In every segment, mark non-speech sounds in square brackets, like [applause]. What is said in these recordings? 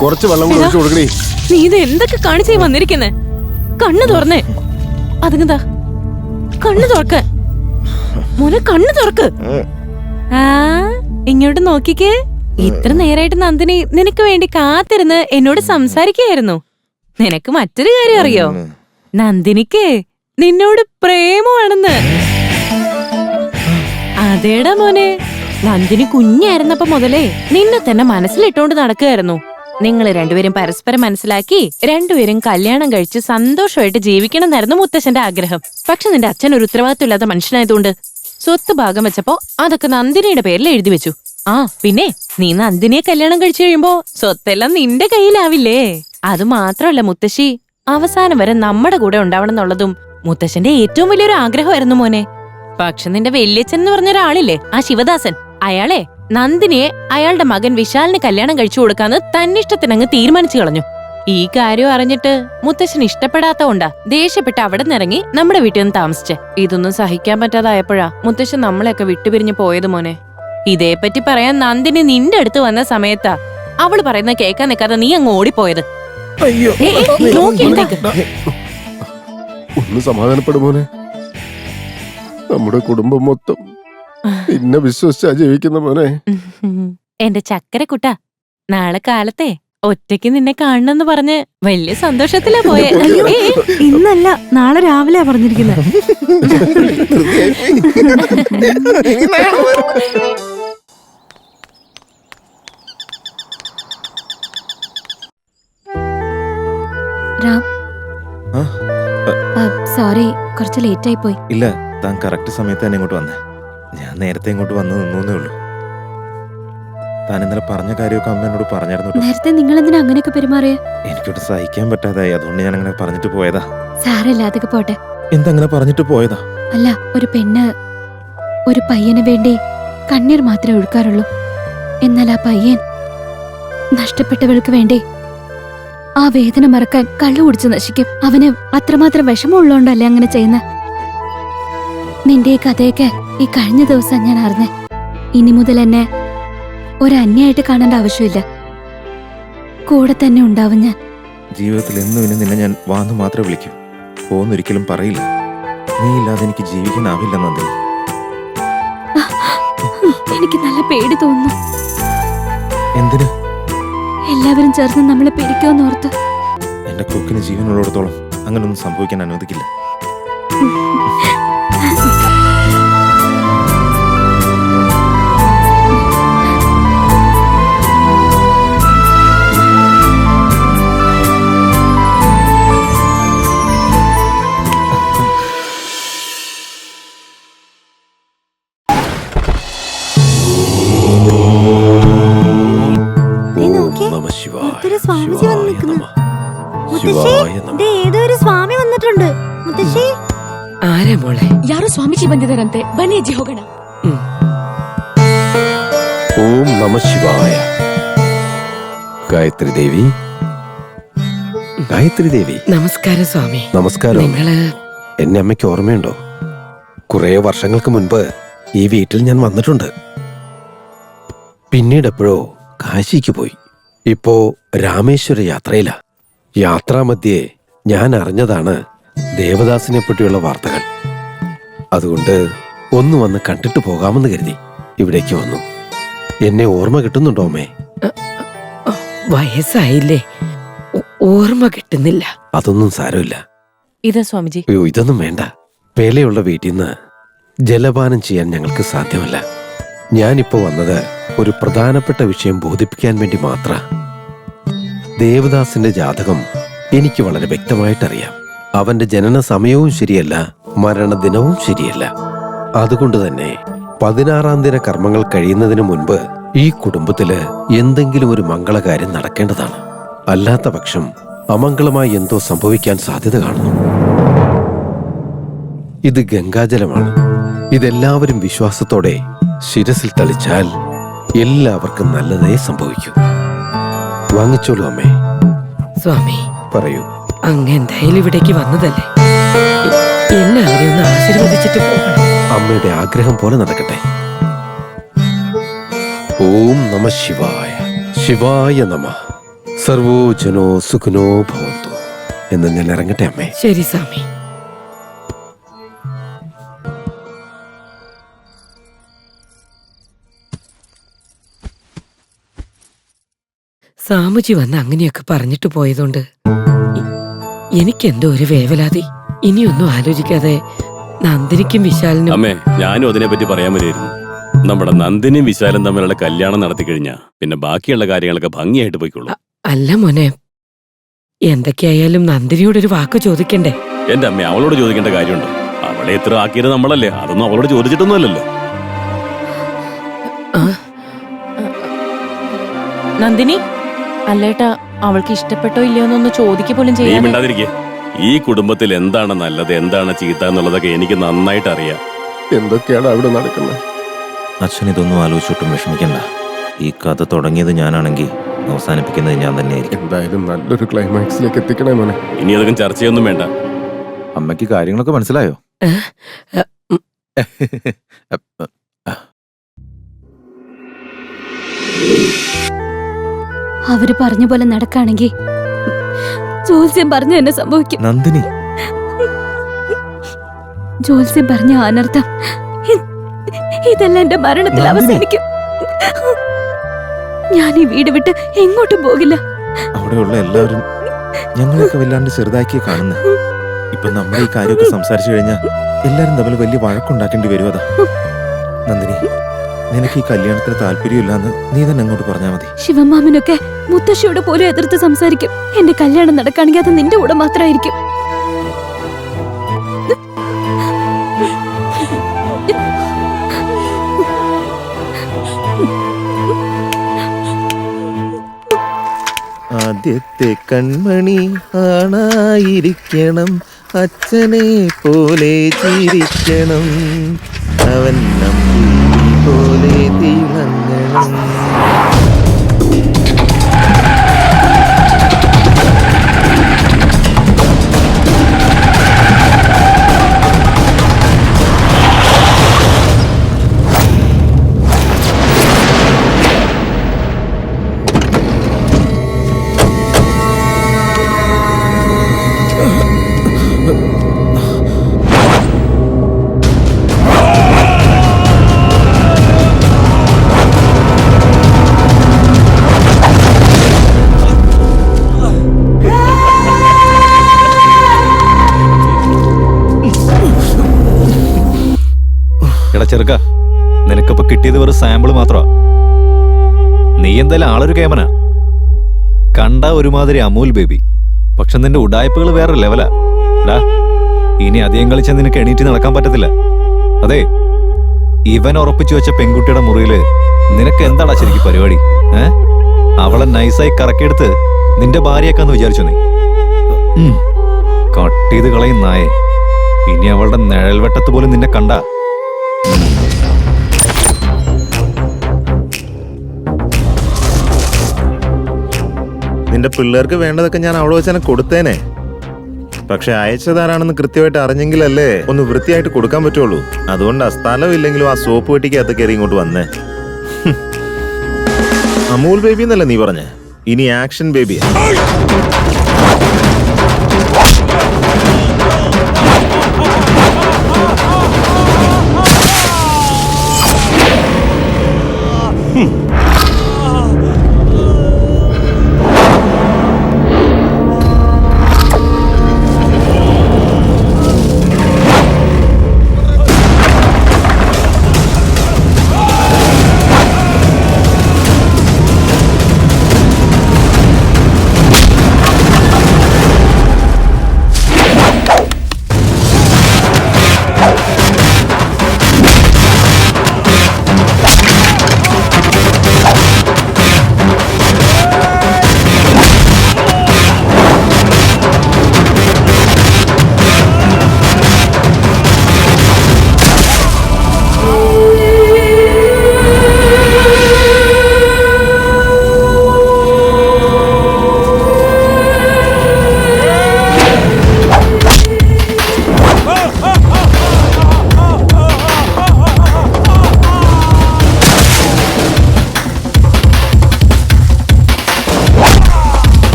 കുറച്ച് വെള്ളം നീ ഇത് എന്തൊക്കെ കാണിച്ചേ വന്നിരിക്കുന്നെ കണ്ണ് തുറന്നേ അതുങ്ങതാ കണ്ണ് തുറക്ക മോനെ കണ്ണ് തുറക്ക് ആ ഇങ്ങോട്ട് നോക്കിക്കേ. ഇത്ര നേരായിട്ട് നന്ദിനി നിനക്ക് വേണ്ടി കാത്തിരുന്ന് എന്നോട് സംസാരിക്കുകയായിരുന്നു. നിനക്ക് മറ്റൊരു കാര്യം അറിയോ? നന്ദിനിക്ക് നിന്നോട് പ്രേമമാണെന്ന്. അതേടാ മോനെ. നന്ദിനി കുഞ്ഞായിരുന്നപ്പോ മുതലേ നിന്നെ തന്നെ മനസ്സിലിട്ടോണ്ട് നടക്കുകയായിരുന്നു. നിങ്ങൾ രണ്ടുപേരും പരസ്പരം മനസ്സിലാക്കി രണ്ടുപേരും കല്യാണം കഴിച്ച് സന്തോഷമായിട്ട് ജീവിക്കണം എന്നായിരുന്നു മുത്തശ്ശന്റെ ആഗ്രഹം. പക്ഷെ നിന്റെ അച്ഛൻ ഒരു ഉത്തരവാദിത്തമില്ലാത്ത മനുഷ്യനായതുകൊണ്ട് സ്വത്ത് ഭാഗം വെച്ചപ്പോ അതൊക്കെ നന്ദിനിയുടെ പേരിൽ എഴുതി വെച്ചു. ആ പിന്നെ നീ നന്ദിനിയെ കല്യാണം കഴിച്ചു കഴിയുമ്പോ സ്വത്തെല്ലാം നിന്റെ കയ്യിലാവില്ലേ? അത് മാത്രമല്ല മുത്തശ്ശി അവസാനം വരെ നമ്മുടെ കൂടെ ഉണ്ടാവണം എന്നുള്ളതും മുത്തശ്ശന്റെ ഏറ്റവും വലിയൊരു ആഗ്രഹമായിരുന്നു മോനെ. പക്ഷെ നിന്റെ വല്യച്ഛൻ എന്ന് പറഞ്ഞ ഒരാളില്ലേ ആ ശിവദാസൻ അയാളെ നന്ദിനിയെ അയാളുടെ മകൻ വിശാലിന് കല്യാണം കഴിച്ചു കൊടുക്കാന്ന് തന്നിഷ്ടത്തിനങ്ങ് തീരുമാനിച്ചു കളഞ്ഞു. ഈ കാര്യം അറിഞ്ഞിട്ട് മുത്തശ്ശൻ ഇഷ്ടപ്പെടാത്ത കൊണ്ടാ ദേഷ്യപ്പെട്ട് അവിടെ നിന്നിറങ്ങി നമ്മുടെ വീട്ടിൽ നിന്ന് താമസിച്ചേ. ഇതൊന്നും സഹിക്കാൻ പറ്റാതായപ്പോഴാ മുത്തശ്ശൻ നമ്മളെയൊക്കെ വിട്ടുപിരിഞ്ഞു പോയത് മോനെ. ഇതേപ്പറ്റി പറയാൻ നന്ദിനി നിന്റെ അടുത്ത് വന്ന സമയത്താ അവൾ പറയുന്ന കേക്കാൻ നിൽക്കാതെ നീ അങ്ങ് ഓടിപ്പോയത്. അയ്യോ. ഏ, ഏ, നോക്കി എഴുന്നേക്ക്. ഒന്ന് സമാധാനപ്പെടുമോനെ നമ്മുടെ കുടുംബം മൊത്തം പിന്നെ വിശ്വസിച്ചാ ജീവിക്കുന്ന മോനെ. എന്റെ ചക്കരക്കുട്ട നാളെ കാലത്തെ ഒറ്റയ്ക്ക് നിന്നെ കാണണമെന്ന് പറഞ്ഞ് വലിയ സന്തോഷത്തിലാ പോയെ. അയ്യോ. ഏ, ഏ, ഇന്നല്ല നാളെ രാവിലെ പറഞ്ഞിരിക്കുന്നത് രാം. ആ? സോറി കുറച്ച് ലേറ്റ് ആയി പോയി ഇല്ല താൻ കറക്റ്റ് സമയത്ത് തന്നെ ഇങ്ങോട്ട് വന്നേ. ഞാൻ നേരത്തെ ഇങ്ങോട്ട് വന്ന് നിന്നേ ഉള്ളൂ. താൻ ഇന്നലെ പറഞ്ഞ കാര്യമൊക്കെ അമ്മ എന്നോട് പറഞ്ഞായിരുന്നു നേരത്തെ നിങ്ങൾ എന്തിനാ അങ്ങനെയൊക്കെ പെരുമാറിയ? എനിക്കൊട്ട് സഹിക്കാൻ പറ്റാതായി. അതുകൊണ്ട് ഞാൻ അങ്ങനെ പറഞ്ഞിട്ട് പോയതാ. സാരമില്ല അതൊക്കെ പോട്ടെ. എന്തങ്ങനെ പറഞ്ഞിട്ട് പോയതാ? അല്ല ഒരു പെണ്ണ് ഒരു പയ്യന് വേണ്ടി കണ്ണീർ മാത്രമേ ഒഴുക്കാറുള്ളൂ. എന്നാൽ ആ പയ്യൻ നഷ്ടപ്പെട്ടവൾക്ക് വേണ്ടി ആ വേദന മറക്കാൻ കള്ളു കുടിച്ച് നശിക്കും. അവന് അത്രമാത്രം വിഷമമുള്ളോണ്ടല്ലേ അങ്ങനെ ചെയ്യുന്ന? നിന്റെ ഈ കഥയൊക്കെ ഈ കഴിഞ്ഞ ദിവസം ഞാൻ അറിഞ്ഞ. ഇനി മുതൽ എന്നെ ഒരു അന്യായിട്ട് കാണേണ്ട ആവശ്യമില്ല. കൂടെ തന്നെ ഉണ്ടാവും ഞാൻ. ജീവിതത്തിൽ എന്നും ഇനി നിന്നെ ഞാൻ വാന്ന് മാത്രമേ വിളിക്കൂ. പോന്നൊരിക്കലും പറയില്ല. നീ ഇല്ലാതെ എനിക്ക് ജീവിക്കാനാവില്ല നന്ദി. എനിക്ക് നല്ല പേടി തോന്നുന്നു. എന്തിന്? എല്ലാവരും ചേർന്ന് നമ്മളെ പിരിക്കുമെന്ന് ഓർത്ത്. എന്റെ കൊക്കിന് ജീവനുള്ളിടത്തോളം അങ്ങനൊന്നും സംഭവിക്കാൻ അനുവദിക്കില്ല. ഒരു സ്വാമിജി വന്ന് നിൽക്കുന്നു മുത്തശ്ശി ദേ ഏതോ ഒരു സ്വാമി വന്നിട്ടുണ്ട് മുത്തശ്ശി ಆರೇ ಮೊಳೆ ಯಾರೋ ಸ್ವಾಮೀಜಿ ಬಂದಿದಾರಂತೆ ಬನ್ನಿ ಅಜ್ಜಿ ಹೋಗೋಣ ഓം നമ ശിവായ ഗായത്രി ദേവി ഗായത്രി ദേവി ನಮಸ್ಕಾರ ಸ್ವಾಮಿ നമസ്കാരം അമ്മേ. നിങ്ങള് എന്നെ അമ്മയ്ക്ക് ഓർമ്മയുണ്ടോ കുറെ വർഷങ്ങൾക്ക് മുൻപ് ഈ വീട്ടിൽ ഞാൻ വന്നിട്ടുണ്ട് പിന്നീട് എപ്പോഴോ കാശിക്ക് പോയി ഇപ്പോ രാമേശ്വര യാത്രയില. യാത്രാമധ്യേ ഞാൻ അറിഞ്ഞതാണ് ദേവദാസിനെ പറ്റിയുള്ള വാർത്തകൾ. അതുകൊണ്ട് ഒന്ന് വന്ന് കണ്ടിട്ട് പോകാമെന്ന് കരുതി. ഇവിടേക്ക് വന്നു. എന്നെ ഓർമ്മ കിട്ടുന്നുണ്ടോ അമ്മേ? വയസ്സായില്ലേ. ഓർമ്മ കിട്ടുന്നില്ല. അതൊന്നും സാരമില്ല. ഇതാ സ്വാമിജി. അയ്യോ ഇതൊന്നും വേണ്ട. പേലയുള്ള വീട്ടിൽ നിന്ന് ജലപാനം ചെയ്യാൻ ഞങ്ങൾക്ക് സാധ്യമല്ല. ഞാനിപ്പോ വന്നത് ഒരു പ്രധാനപ്പെട്ട വിഷയം ബോധിപ്പിക്കാൻ വേണ്ടി മാത്ര. ദേവദാസിന്റെ ജാതകം എനിക്ക് വളരെ വ്യക്തമായിട്ടറിയാം. അവന്റെ ജനന സമയവും ശരിയല്ല മരണദിനവും ശരിയല്ല. അതുകൊണ്ട് തന്നെ പതിനാറാം ദിന കർമ്മങ്ങൾ കഴിയുന്നതിന് മുൻപ് ഈ കുടുംബത്തിൽ എന്തെങ്കിലും ഒരു മംഗളകാര്യം നടക്കേണ്ടതാണ്. അല്ലാത്ത പക്ഷം അമംഗളമായി എന്തോ സംഭവിക്കാൻ സാധ്യത കാണുന്നു. ഇത് ഗംഗാജലമാണ്. ഇതെല്ലാവരും വിശ്വാസത്തോടെ ശിരസിൽ തളിച്ചാൽ എല്ലാവർക്കും നല്ലതേ സംഭവിക്കൂ. വാങ്ങിച്ചോളൂ അമ്മേ. സ്വാമി പറയൂ. അങ്ങ് എന്തായാലും ഇവിടേക്ക് വന്നതല്ലേ? എന്നെ അവരെ ഒന്ന് ആശീർവദിച്ചിട്ട് പോകണം. അമ്മയുടെ ആഗ്രഹം പോലെ നടക്കട്ടെ. ഓം നമ ശിവായ. ശിവായ നമ. സർവോജനോ സുഖനോ ഭവന്തു. എന്ന് ഞാൻ ഇറങ്ങട്ടെ അമ്മേ. ശരി സ്വാമി. സാമുജി വന്ന് അങ്ങനെയൊക്കെ പറഞ്ഞിട്ട് പോയതുകൊണ്ട് എനിക്കെന്തോ ഒരു വേവലാതി. ഇനിയൊന്നും ആലോചിക്കാതെ നന്ദിനിക്കും വിശാലിനും അമ്മേ ഞാനും അതിനെപ്പറ്റി പറയാൻ വരുമായിരുന്നു നമ്മുടെ നന്ദിനിയും വിശാലും തമ്മിലുള്ള കല്യാണം നടത്തി കഴിഞ്ഞാ പിന്നെ ബാക്കിയുള്ള കാര്യങ്ങളൊക്കെ ഭംഗിയായിട്ട് പോയിക്കോളൂ അല്ല മോനെ എന്തൊക്കെയായാലും നന്ദിനിയോട് ഒരു വാക്ക് ചോദിക്കണ്ടേ? എന്റെ അമ്മ അവളോട് ചോദിക്കേണ്ട കാര്യമുണ്ടോ. അവളെ ഇത്ര ആക്കിയത് നമ്മളല്ലേ അതൊന്നും അവളോട് ചോദിച്ചിട്ടൊന്നുമല്ലല്ലോ. നന്ദിനി? അല്ലേട്ടാ അവൾക്ക് ഇഷ്ടപ്പെട്ടോ ഇല്ലയോ എന്നൊന്ന് ചോദിക്കുക പോലും നീ മിണ്ടാതിരിക്കെ. ഈ കുടുംബത്തിൽ എന്താണ് നല്ലത് എന്താണ് ചീത്ത എന്നുള്ളതൊക്കെ എനിക്ക് നന്നായിട്ട് അറിയാം. എന്തൊക്കെയാണ് അവിടെ നടക്കുന്നത്? അച്ഛൻ ഇതൊന്നും ആലോചിച്ചിട്ടും വിഷമിക്കണ്ട. ഈ കഥ തുടങ്ങിയത് ഞാനാണെങ്കിൽ അവസാനിപ്പിക്കുന്നത് ഞാൻ തന്നെയായിരിക്കും. എന്തായാലും നല്ലൊരു ക്ലൈമാക്സിലേക്ക് എത്തിക്കണേ മോനെ. ഇനി അതൊക്കെ ചർച്ചയൊന്നും വേണ്ട. അമ്മയ്ക്ക് കാര്യങ്ങളൊക്കെ മനസ്സിലായോ? [laughs] അവർ പറഞ്ഞ പോലെ നടക്കാണെങ്കിൽ ജോത്സ്യം പറഞ്ഞു എന്നെ സംഭവിക്കും. നന്ദിനി. ജോത്സ്യം പറഞ്ഞ അനർത്ഥം ഇതെല്ലാം എന്റെ മരണത്തിൽ. അവസാനിക്കും. ഞാൻ ഈ വീട് വിട്ട് എങ്ങോട്ടും പോകില്ല. അവിടെയുള്ള എല്ലാവരും ഞങ്ങളൊക്കെ വല്ലാണ്ട് ചെറുതാക്കി കാണുന്നു. ഇപ്പൊ നമ്മൾ ഈ കാര്യമൊക്കെ സംസാരിച്ചു കഴിഞ്ഞാൽ എല്ലാരും തമ്മിൽ വലിയ വഴക്കുണ്ടാക്കേണ്ടി വരും അതാ. നന്ദിനി നിനക്ക് ഈ കല്യാണത്തിന് താല്പര്യമില്ലാന്ന് നീ തന്നെ അങ്ങോട്ട് പറഞ്ഞാൽ മതി. ശിവമാമനൊക്കെ മുത്തശ്ശിയോട് പോലും എതിർത്ത് സംസാരിക്കും. എന്റെ കല്യാണം നടക്കുകയാണെങ്കിൽ അത് നിന്റെ കൂടെ മാത്രമായിരിക്കും. ആദ്യത്തെ കൺമണി ആണായിരിക്കണം. അച്ഛനെ പോലെ ചിരിക്കണം. അവൻ നമ്മൾ പോലെ തിളങ്ങണം. ചെറുക്ക. നിനക്കിപ്പോ കിട്ടിയത് വെറും സാമ്പിൾ മാത്രമാ. നീ എന്തായാലും ആളൊരു കേമന. കണ്ട ഒരുമാതിരി അമൂൽ ബേബി. പക്ഷെ നിന്റെ ഉടായ്പകൾ വേറെ ലെവലാ ഇനി അധികം കളിച്ചാൽ നിനക്ക് എണീറ്റ് നടക്കാൻ പറ്റത്തില്ല. അതെ ഇവൻ ഉറപ്പിച്ചു വെച്ച പെൺകുട്ടിയുടെ മുറിയിൽ നിനക്ക് എന്താടാ ശരിക്കും പരിപാടി? ഏ? അവളെ നൈസായി കറക്കിയെടുത്ത് നിന്റെ ഭാര്യയാക്കാന്ന് വിചാരിച്ചു നീ. കട്ട് കളയും നായേ. ഇനി അവളുടെ നിഴൽവെട്ടത്ത് പോലും നിന്നെ കണ്ട നിന്റെ പിള്ളേർക്ക് വേണ്ടതൊക്കെ ഞാൻ അവിടെ വെച്ച് തന്നെ കൊടുത്തേനെ. പക്ഷെ അയച്ചതാരാണെന്ന് കൃത്യമായിട്ട് അറിഞ്ഞെങ്കിലല്ലേ ഒന്ന് വൃത്തിയായിട്ട് കൊടുക്കാൻ പറ്റുള്ളൂ. അതുകൊണ്ട് സ്ഥലമില്ലെങ്കിലും ആ സോപ്പ് പെട്ടിക്കകത്ത് കയറി ഇങ്ങോട്ട് വന്നേ. അമൂൽ ബേബി എന്നല്ലേ നീ പറഞ്ഞേ? ഇനി ആക്ഷൻ ബേബിയാ.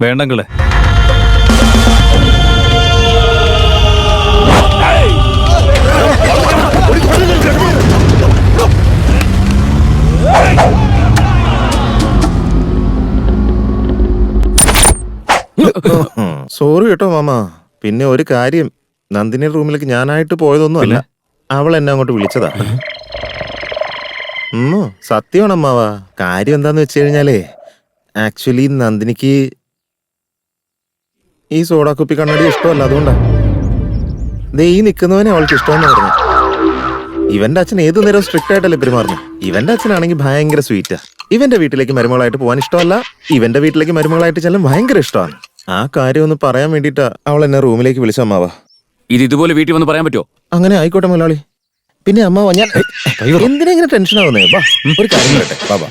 വേണ്ടെങ്കിലേ സോറി കേട്ടോ മാമ. പിന്നെ ഒരു കാര്യം. നന്ദിനി റൂമിലേക്ക് ഞാനായിട്ട് പോയതൊന്നും അല്ല. അവൾ എന്നെ അങ്ങോട്ട് വിളിച്ചതാ. സത്യമാണ് അമ്മാവ കാര്യം എന്താന്ന് വെച്ച് കഴിഞ്ഞാലേ ആക്ച്വലി നന്ദിനിക്ക് ഈ സോഡാ കുപ്പി കണ്ണാടി ഇഷ്ടമല്ല അതുകൊണ്ടാ. ദേ ഈ നിൽക്കുന്നവനെ അവൾക്ക് ഇഷ്ടമെന്ന് പറഞ്ഞു. ഇവന്റെ അച്ഛൻ ഏതു നേരം സ്ട്രിക്റ്റ് ആയിട്ടല്ലേ പെരുമാറുന്നു? ഇവന്റെ അച്ഛനാണെങ്കിൽ ഭയങ്കര സ്വീറ്റാ ഇവന്റെ വീട്ടിലേക്ക് മരുമകളായിട്ട് പോകാൻ ഇഷ്ടമല്ല ഇവന്റെ വീട്ടിലേക്ക് മരുമകളായിട്ട് ചെല്ലാൻ ഭയങ്കര ഇഷ്ടമാണ്. ആ കാര്യം ഒന്ന് പറയാൻ വേണ്ടിട്ടാ അവൾ എന്നെ റൂമിലേക്ക് വിളിച്ച അമ്മാവ. ഇത് ഇതുപോലെ വീട്ടിൽ വന്ന് പറയാൻ പറ്റുമോ അങ്ങനെ ആയിക്കോട്ടെ മുതലാളി. പിന്നെ അമ്മാവ ഞാൻ എന്തിനാ ഇങ്ങനെ ടെൻഷൻ ആവുന്നേ? വാ ഒരു കാര്യം പറയട്ടെ. ബാബാ